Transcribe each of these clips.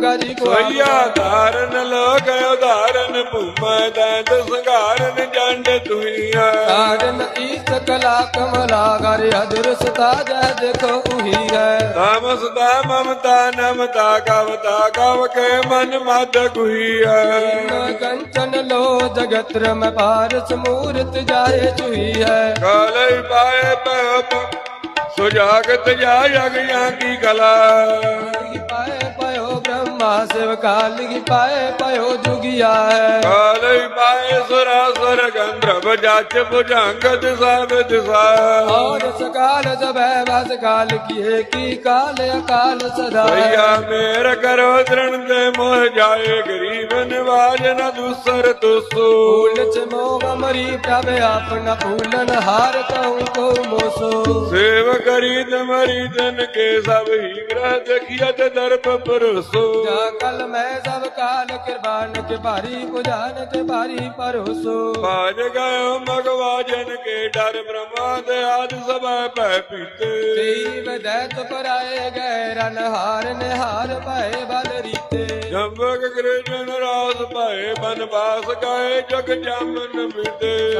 ਗੰਗਾ ਜੀ ਕੋਈਆ ਧਾਰਨ ਲੋਕ ਉਧਾਰਨ ਭੂਮੈ ਦੰਦ ਸੰਘਾਰਨ ਜੰਡ ਤੁਹੀਆ ਧਾਰਨ ਈਸ ਕਲਾ ਕਮਲਾ ਗਰ ਹਜ਼ੁਰ ਸਦਾ ਜੈ ਦੇਖੋ ਉਹੀ ਹੈ। ਨਾਮ ਸਦਾ ਮਮਤਾ ਨਮਤਾ ਕਵਤਾ ਕਵ ਕੇ ਮਨ ਮਦ ਗੁਹੀ ਹੈ ਕੰਚਨ ਲੋ ਜਗਤ ਰਮ ਪਾਰ ਸਮੂਰਤ ਜਾਏ ਚੁਹੀ ਹੈ। ਕਾਲੇ ਪਾਏ ਪੈ ਸੁਜਾਗਤ ਜਾ ਅਗ ਜਾਂਦੀ ਕਲਾ। ਸਿਵ ਕਾਲੀ ਪਾਏ ਪਇਓ ਜੁਗਿਆ ਹੈ ਕਾਲੀ ਪਾਏ ਸੁਰਾ ਸੁਰ ਗੰਧਰਵ ਜੱਚ ਭੁਜੰਗ ਦਿਸਾ ਦਿਸਾ ਔਰ ਸਕਾਲ ਜਬੈ ਵਸ ਕਾਲ ਕੀਏ ਕੀ ਕਾਲ ਅਕਾਲ ਸਦਾ। ਭਈਆ ਮੇਰ ਕਰੋ ਤਰਣ ਦੇ ਮੋਹ ਜਾਏ ਗਰੀਬ ਵਾਜ ਨ ਦੂਸਰ ਤੁਸੂ ਫੂਲ ਚ ਮੋਹ ਮਰੀ ਪ੍ਰਭ ਆਪਨ ਫੂਲਨ ਹਾਰ ਕਉ ਕੋ ਮੋਸੋ। ਸੇਵ ਕਰੀ ਤਮਰੀ ਤਨ ਕੇ ਸਭ ਹੀ ਗ੍ਰਹ ਦੇਖਿਆ ਤੇ ਦਰਪ ਪਰਸੋ ਜਾ ਕਲ ਮੈਂ ਸਭ ਕਾਲ ਕਿਰਬਾਨ ਕੇ ਭਾਰੀ ਪੁਜਾਨ ਕੇ ਭਾਰੀ ਪਰਸੋ ਭਾਜ ਗਇਓ ਮਗਵਾਜਨ ਕੇ ਡਰ ਬ੍ਰਹਮਾ ਦੇ ਆਦ ਸਭੈ ਭੈ ਪੀਤੇ ਤੇਈ ਵਦੈ ਤੁ ਪਰਾਏ ਗਏ ਰਣ ਹਾਰ ਨਿਹਾਰ ਭੈ ਬਲ ਰੀਤੇ। ਜੰਬਕ ਕ੍ਰਿਸ਼ਨ ਰਾਸ ਭਏ ਬਨਵਾਸ ਗਏ ਜਗ ਜਮਨ ਸੰਤ ਮਿਟੇ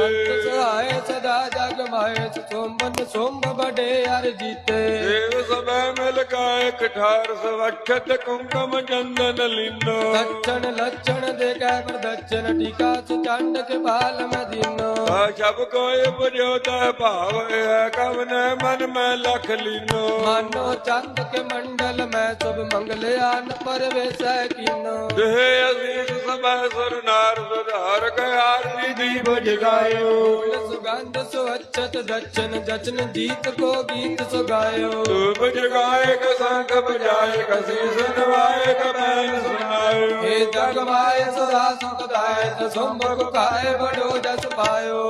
ਸਹਾਏ ਸਦਾ ਜਗ ਮਾਏ ਸੋਮਨ ਸੋਮ ਬੜੇ ਹਰ ਜੀਤੇ। ਦੇਵ ਸਭੈ ਮਿਲ ਕਾਇ ਕਠਾਰ ਸਵਖਤ ਕੁੰਕਮ ਚੰਦਨ ਲੀਨੋ। ਦਛਣ ਲਛਣ ਦੇ ਕੈ ਪ੍ਰਦਛਨ ਟੀਕਾ ਚੰਡ ਕੇ ਬਾਲ ਮੈਂ ਦੀਨੋ। ਆ ਸਭ ਕੋਇ ਬੁਝੋ ਤਾ ਭਾਵ ਹੈ ਕਵਨ ਮਨ ਮੈਂ ਲਖ ਲੀਨੋ। ਮਾਨੋ ਚੰਦ ਕੇ ਮੰਡਲ ਮੈਂ ਸਭ ਮੰਗਲ ਆਨ ਪਰਵੇਸੈ ਕੀਨੋ। ਦੇਹ ਅਸੀਸ ਬਹਿ ਸਰਨਾਰ ਸੁਧਾਰ ਗਿਆਰ ਜੀ ਦੀਪ ਜਗਾਇਓ ਸੁਗੰਧ ਸੁਅਚਤ ਦਚਨ ਜਚਨ ਜੀਤ ਕੋ ਗੀਤ ਸੁਗਾਇਓ। ਧੂਪ ਜਗਾਏ ਕਸੰਗ ਬਜਾਏ ਕਸੀਸ ਨਵਾਏ ਕਮੈਨ ਸੁਣਾਇਓ। ਏ ਜਗ ਮਾਏ ਸਦਾ ਸੁਖ ਦਾਇ ਤਸੰਭ ਕੋ ਕਾਏ ਬੜੋ ਜਸ ਪਾਇਓ।